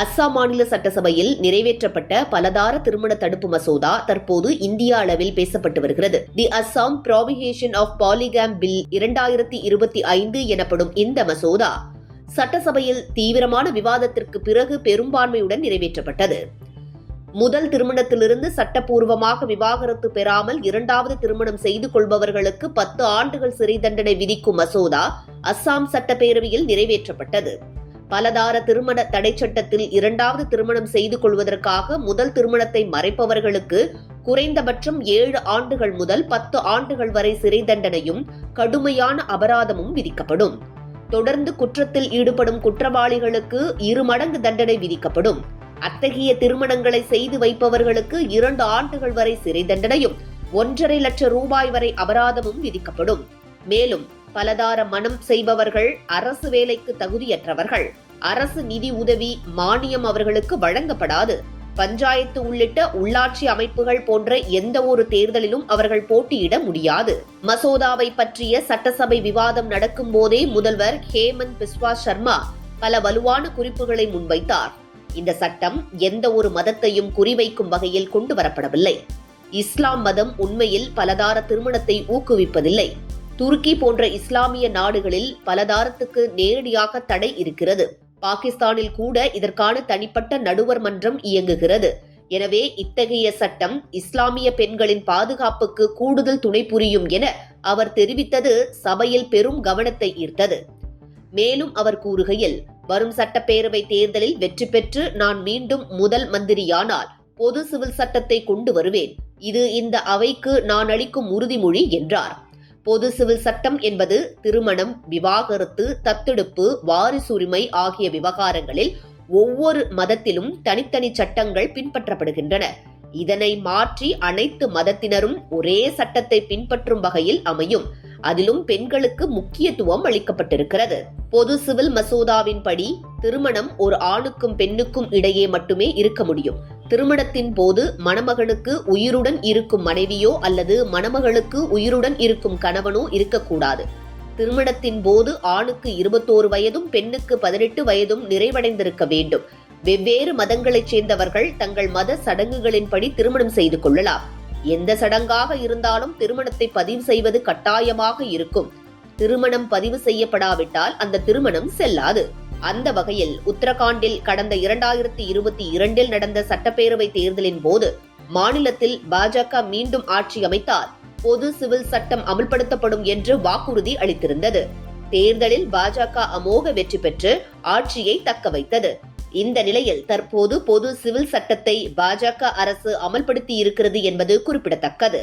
அஸ்ஸாம் மாநில சட்டசபையில் நிறைவேற்றப்பட்ட பலதார திருமண தடுப்பு மசோதா தற்போது இந்திய அளவில் பேசப்பட்டு வருகிறது. The Assam prohibition of polygamy bill இரண்டாயிரத்தி இருபத்தி ஐந்து எனப்படும் இந்த மசோதா சட்டசபையில் தீவிரமான விவாதத்திற்கு பிறகு பெரும்பான்மையுடன் நிறைவேற்றப்பட்டது. முதல் திருமணத்திலிருந்து சட்டப்பூர்வமாக விவாகரத்து பெறாமல் இரண்டாவது திருமணம் செய்து கொள்பவர்களுக்கு பத்து ஆண்டுகள் சிறை தண்டனை விதிக்கும் மசோதா அஸ்ஸாம் சட்டப்பேரவையில் நிறைவேற்றப்பட்டது. பலதார திருமண தடை சட்டத்தில் இரண்டாவது திருமணம் செய்து கொள்வதற்காக முதல் திருமணத்தை மறைப்பவர்களுக்கு குறைந்தபட்சம் ஏழு ஆண்டுகள் முதல் பத்து ஆண்டுகள் வரை சிறை தண்டனையும் கடுமையான அபராதமும் விதிக்கப்படும். தொடர்ந்து குற்றத்தில் ஈடுபடும் குற்றவாளிகளுக்கு இரு மடங்கு தண்டனை விதிக்கப்படும். அத்தகைய திருமணங்களை செய்து வைப்பவர்களுக்கு இரண்டு ஆண்டுகள் வரை சிறை தண்டனையும் ஒன்றரை லட்சம் ரூபாய் வரை அபராதமும் விதிக்கப்படும். மேலும் பலதார மனம் செய்பவர்கள் அரசு வேலைக்கு தகுதியற்றவர்கள். அரசு நிதி உதவி மானியம் அவர்களுக்கு வழங்கப்படாது. பஞ்சாயத்து உள்ளிட்ட உள்ளாட்சி அமைப்புகள் போன்ற எந்த ஒரு தேர்தலிலும் அவர்கள் போட்டியிட முடியாது. மசோதாவை பற்றிய சட்டசபை விவாதம் நடக்கும் போதே முதல்வர் ஹேமந்த் பிஸ்வா சர்மா பல வலுவான குறிப்புகளை முன்வைத்தார். இந்த சட்டம் எந்த ஒரு மதத்தையும் குறிவைக்கும் வகையில் கொண்டு வரப்படவில்லை. இஸ்லாம் மதம் உண்மையில் பலதார திருமணத்தை ஊக்குவிப்பதில்லை. துருக்கி போன்ற இஸ்லாமிய நாடுகளில் பலதாரத்துக்கு நேரடியாக தடை இருக்கிறது. பாகிஸ்தானில் கூட இதற்கான தனிப்பட்ட நடுவர் மன்றம் இயங்குகிறது. எனவே இத்தகைய சட்டம் இஸ்லாமிய பெண்களின் பாதுகாப்புக்கு கூடுதல் துணை புரியும் என அவர் தெரிவித்தது சபையில் பெரும் கவனத்தை ஈர்த்தது. மேலும் அவர் கூறுகையில் வரும் சட்டப்பேரவை தேர்தலில் வெற்றி பெற்று நான் மீண்டும் முதல் மந்திரியானால் பொது சிவில் சட்டத்தை கொண்டு வருவேன். இது இந்த அவைக்கு நான் அளிக்கும் உறுதிமொழி என்றார். பொது சிவில் சட்டம் என்பது திருமணம் விவாகரத்து தத்தெடுப்பு வாரிசுரிமை ஆகிய விவகாரங்களில் ஒவ்வொரு மதத்திலும் தனித்தனி சட்டங்கள் பின்பற்றப்படுகின்றன. இதனை மாற்றி அனைத்து மதத்தினரும் ஒரே சட்டத்தை பின்பற்றும் வகையில் அமையும். அதிலும் பெண்களுக்கு முக்கியத்துவம் அளிக்கப்பட்டிருக்கிறது. பொது சிவில் மசோதாவின்படி திருமணம் ஒரு ஆணுக்கும் பெண்ணுக்கும் இடையே மட்டுமே இருக்க முடியும். திருமணத்தின் போது மணமகனுக்கு உயிருடன் இருக்கும் மனைவியோ அல்லது மணமகளுக்கு உயிருடன் இருக்கும் கணவனோ இருக்கக்கூடாது. திருமணத்தின் போது ஆணுக்கு இருபத்தோரு வயதும் பெண்ணுக்கு பதினெட்டு வயதும் நிறைவடைந்திருக்க வேண்டும். வெவ்வேறு மதங்களைச் சேர்ந்தவர்கள் தங்கள் மத சடங்குகளின்படி திருமணம் செய்து கொள்ளலாம். எந்த சடங்காக இருந்தாலும் திருமணத்தை பதிவு செய்வது கட்டாயமாக இருக்கும். திருமணம் பதிவு செய்யப்படாவிட்டால் அந்த திருமணம் செல்லாது. அந்த வகையில் உத்தரகாண்டில் கடந்த இரண்டாயிரத்தி இருபத்தி இரண்டில் நடந்த சட்டப்பேரவை தேர்தலின் போது மாநிலத்தில் பாஜக மீண்டும் ஆட்சி அமைத்தால் பொது சிவில் சட்டம் அமல்படுத்தப்படும் என்று வாக்குறுதி அளித்திருந்தது. தேர்தலில் பாஜக அமோக வெற்றி பெற்று ஆட்சியை தக்க வைத்தது. இந்த நிலையில் தற்போது பொது சிவில் சட்டத்தை பாஜக அரசு அமல்படுத்தி இருக்கிறது என்பது குறிப்பிடத்தக்கது.